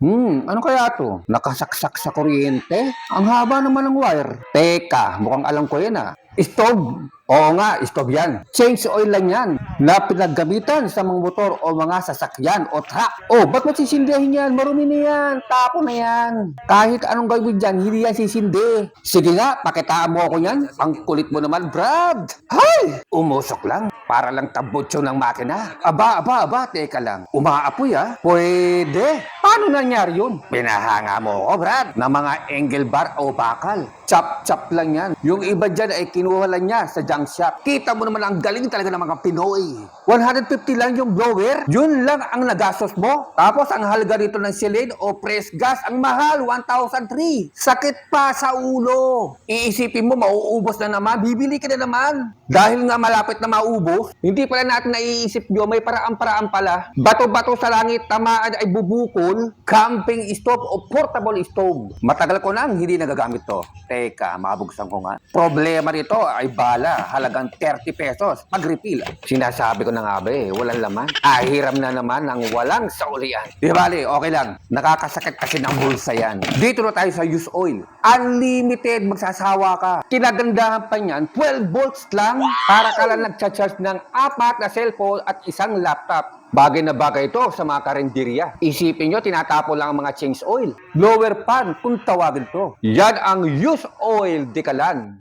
Hmm, ano kaya to? Nakasaksak sa kuryente? Ang haba naman ng wire. Teka, mukhang alam ko yan ah. Stove. Oo nga, stove yan. Change oil lang yan na pinaggamitan sa mga motor o mga sasakyan o truck. Oh, ba't mo sisindihin yan? Marumi na yan. Tapo na yan. Kahit anong gawin dyan, hindi yan sisindi. Sige nga, pakitaan mo ako yan. Ang kulit mo naman, Brad. Hay! Umusok lang. Para lang tabutso ng makina. Aba, aba, aba, teka lang. Umaapoy ah. Pwede. Paano nangyari yun? Pinahanga mo ako, Brad, ng mga angle bar o bakal. Chop-chop lang yan. Yung iba dyan ay kinuha lang niya sa junk shop. Kita mo naman ang galing talaga ng mga Pinoy. 150 lang yung blower. Yun lang ang nagastos mo. Tapos ang halaga rito ng silid o press gas ang mahal, 1,003. Sakit pa sa ulo. Iisipin mo, mauubos na naman. Bibili ka na naman. Dahil nga malapit na maubos, hindi pala natin naiisip yun, may paraan-paraan pala. Bato-bato sa langit, tamaan ay bubukol, camping stove o portable stove. Matagal ko nang hindi nagagamit to. Teka, mabugsan ko nga. Problema nito ay bala, halagang 30 pesos. Pag-refill, sinasabi ko na nga ba eh, walang laman. Ahiram na naman ng walang saulian. Di bali, okay lang. Nakakasakit kasi ng bulsa yan. Dito na tayo sa use oil. Unlimited, magsasawa ka. Kinagandahan pa niyan, 12 volts lang para ka lang nagcha-charge ng apat na cellphone at isang laptop. Bagay na bagay ito sa mga karinderya. Isipin nyo, tinatapo lang ang mga change oil. Blower pan, kung tawagin to. Yan ang use oil dekalan.